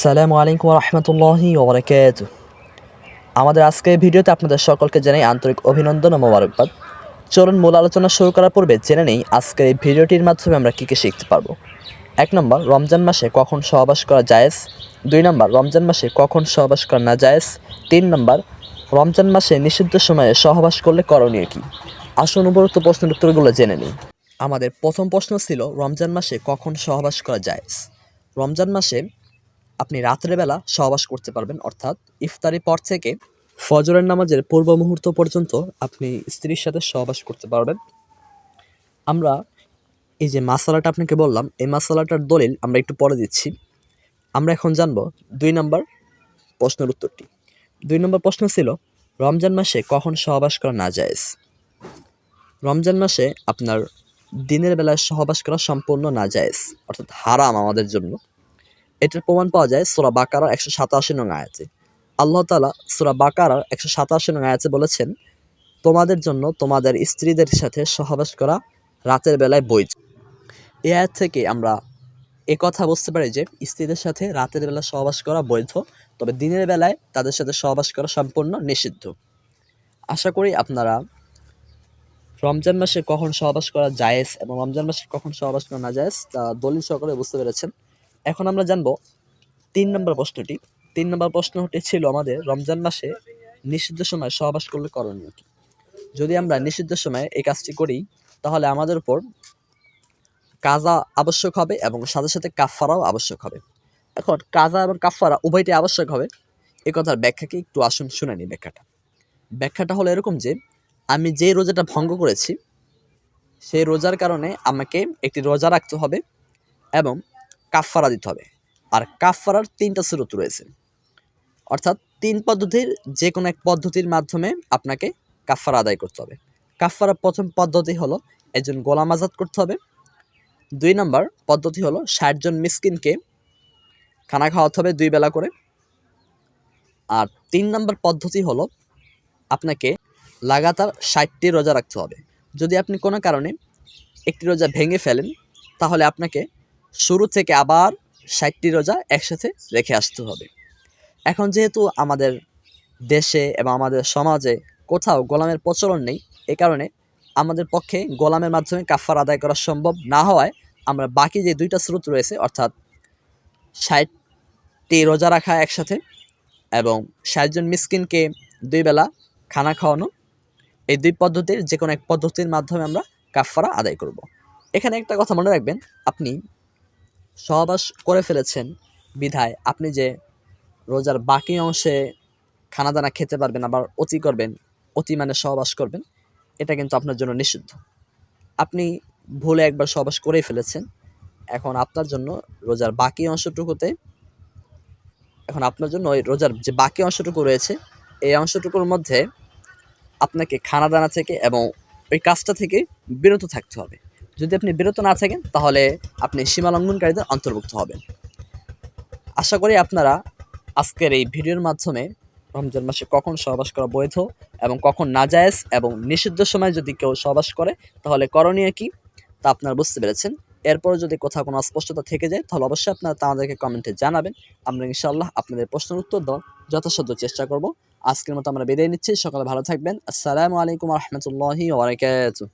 আসসালামু আলাইকুম রহমতুল্লাহি ওবরাকাত আমাদের আজকের ভিডিওতে আপনাদের সকলকে জানাই আন্তরিক অভিনন্দন ও মোবারকবাদ। চলুন মূল আলোচনা শুরু করার পূর্বে জেনে নেই আজকের এই ভিডিওটির মাধ্যমে আমরা কী কী শিখতে পারব। এক নম্বর, রমজান মাসে কখন সহবাস করা জায়েজ। দুই নম্বর, রমজান মাসে কখন সহবাস করা না জায়েজ। তিন নম্বর, রমজান মাসে নিষিদ্ধ সময়ে সহবাস করলে করণীয় কী? আসুন উপরোক্ত প্রশ্নের উত্তরগুলো জেনে নিই। আমাদের প্রথম প্রশ্ন ছিল, রমজান মাসে কখন সহবাস করা জায়েজ? রমজান মাসে আপনি রাত্রেবেলা সহবাস করতে পারবেন, অর্থাৎ ইফতারি পর থেকে ফজরের নামাজের পূর্ব মুহূর্ত পর্যন্ত আপনি স্ত্রীর সাথে সহবাস করতে পারবেন। আমরা এই যে মাসালাটা আপনাকে বললাম, এই মাসালাটার দলিল আমরা একটু পরে দিচ্ছি। আমরা এখন জানব দুই নম্বর প্রশ্নের উত্তরটি। দুই নম্বর প্রশ্ন ছিল, রমজান মাসে কখন সহবাস করা না জায়েজ রমজান মাসে আপনার দিনের বেলায় সহবাস করা সম্পূর্ণ না জায়েজ অর্থাৎ হারাম আমাদের জন্য। এটার প্রমাণ পাওয়া যায় সুরা বাকারার একশো সাতাশি নং আয়াতে। আল্লাহ তালা সুরা বাকারার একশো সাতাশি নং আয়াতে বলেছেন, তোমাদের জন্য তোমাদের স্ত্রীদের সাথে সহবাস করা রাতের বেলায় বৈধ। এ আয়াত থেকে আমরা এ কথা বুঝতে পারি যে, স্ত্রীদের সাথে রাতের বেলা সহবাস করা বৈধ, তবে দিনের বেলায় তাদের সাথে সহবাস করা সম্পূর্ণ নিষিদ্ধ। আশা করি আপনারা রমজান মাসে কখন সহবাস করা জায়েজ এবং রমজান মাসে কখন সহবাস করা না জায়েজ তা দলিল সকলে বুঝতে পেরেছেন। এখন আমরা জানব তিন নম্বর প্রশ্নটি। তিন নম্বর প্রশ্নটি ছিল আমাদের রমজান মাসে নিষিদ্ধ সময় সহবাস করলে করণীয় কি? যদি আমরা নিষিদ্ধ সময়ে এই কাজটি করি, তাহলে আমাদের উপর কাজা আবশ্যক হবে এবং সাথে সাথে কাফারাও আবশ্যক হবে। এখন কাজা এবং কাফারা উভয়টি আবশ্যক হবে? এই কথার ব্যাখ্যাকে একটু আসুন শুনে নিই ব্যাখ্যাটা। ব্যাখ্যাটা হলো এরকম যে, আমি যে রোজাটা ভঙ্গ করেছি, সেই রোজার কারণে আমাকে একটি রোজা রাখতে হবে এবং কাফফারা দিতে হবে। আর কাফফারার তিনটা স্রোত রয়েছে। অর্থাৎ তিন পদ্ধতির যে কোনো এক পদ্ধতির মাধ্যমে আপনাকে কাফফারা আদায় করতে হবে। কাফফারার প্রথম পদ্ধতি হলো একজন গোলাম আজাদ করতে হবে। দুই নম্বর পদ্ধতি হলো ষাটজন মিসকিনকে খানা খাওয়াতে হবে দুই বেলা করে। আর তিন নম্বর পদ্ধতি হলো আপনাকে লাগাতার ষাটটি রোজা রাখতে হবে। যদি আপনি কোনো কারণে একটি রোজা ভেঙে ফেলেন, তাহলে আপনাকে শুরু থেকে আবার ষাটটি রোজা একসাথে রেখে আসতে হবে এখন যেহেতু আমাদের দেশে এবং আমাদের সমাজে কোথাও গোলামের প্রচলন নেই, এ কারণে আমাদের পক্ষে গোলামের মাধ্যমে কাফার আদায় করা সম্ভব না হওয়ায় আমরা বাকি যে দুইটা স্রোত রয়েছে, অর্থাৎ ষাটটি রোজা রাখা একসাথে এবং ষাটজন মিসকিনকে দুই বেলা খানা খাওয়ানো, এই দুই পদ্ধতির যে কোনো এক পদ্ধতির মাধ্যমে আমরা কাফারা আদায় করব। এখানে একটা কথা মনে রাখবেন, আপনি সহবাস করে ফেলেছেন বিধায়। আপনি যে রোজার বাকি অংশে খানা দানা খেতে পারবেন, আবার অতি করবেন, অতি মানে সহবাস করবেন, এটা কিন্তু আপনার জন্য নিষিদ্ধ। আপনি ভুলে একবার সহবাস করেই ফেলেছেন। এখন আপনার জন্য রোজার বাকি অংশটুকুতে, এখন আপনার জন্য ওই রোজার যে বাকি অংশটুকু রয়েছে, এই অংশটুকুর মধ্যে আপনাকে খানা দানা থেকে এবং ওই কাজটা থেকে বিরত থাকতে হবে। যদি আপনি বিরত না থাকেন, তাহলে আপনি সীমা লঙ্ঘনকারীদের অন্তর্ভুক্ত হবেন। আশা করি আপনারা আজকের এই ভিডিওর মাধ্যমে রমজান মাসে কখন সহবাস করা বৈধ এবং কখন নাজায়েজ এবং নিষিদ্ধ সময় যদি কেউ সহবাস করে, তাহলে করণীয় কি তা আপনারা বুঝতে পেরেছেন। এরপর যদি কোথাও কোনো অস্পষ্টতা থেকে যায়, তাহলে অবশ্যই আপনারা তা আমাদেরকে কমেন্টে জানাবেন। আমরা ইনশাআল্লাহ আপনাদের প্রশ্নের উত্তর দেওয়ার যথাসাধ্য চেষ্টা করব। আজকের মতো আমরা বিদায় নিচ্ছি। সকালে ভালো থাকবেন। আসসালামু আলাইকুম রহমতুল্লাহি ওবরাকাতুহ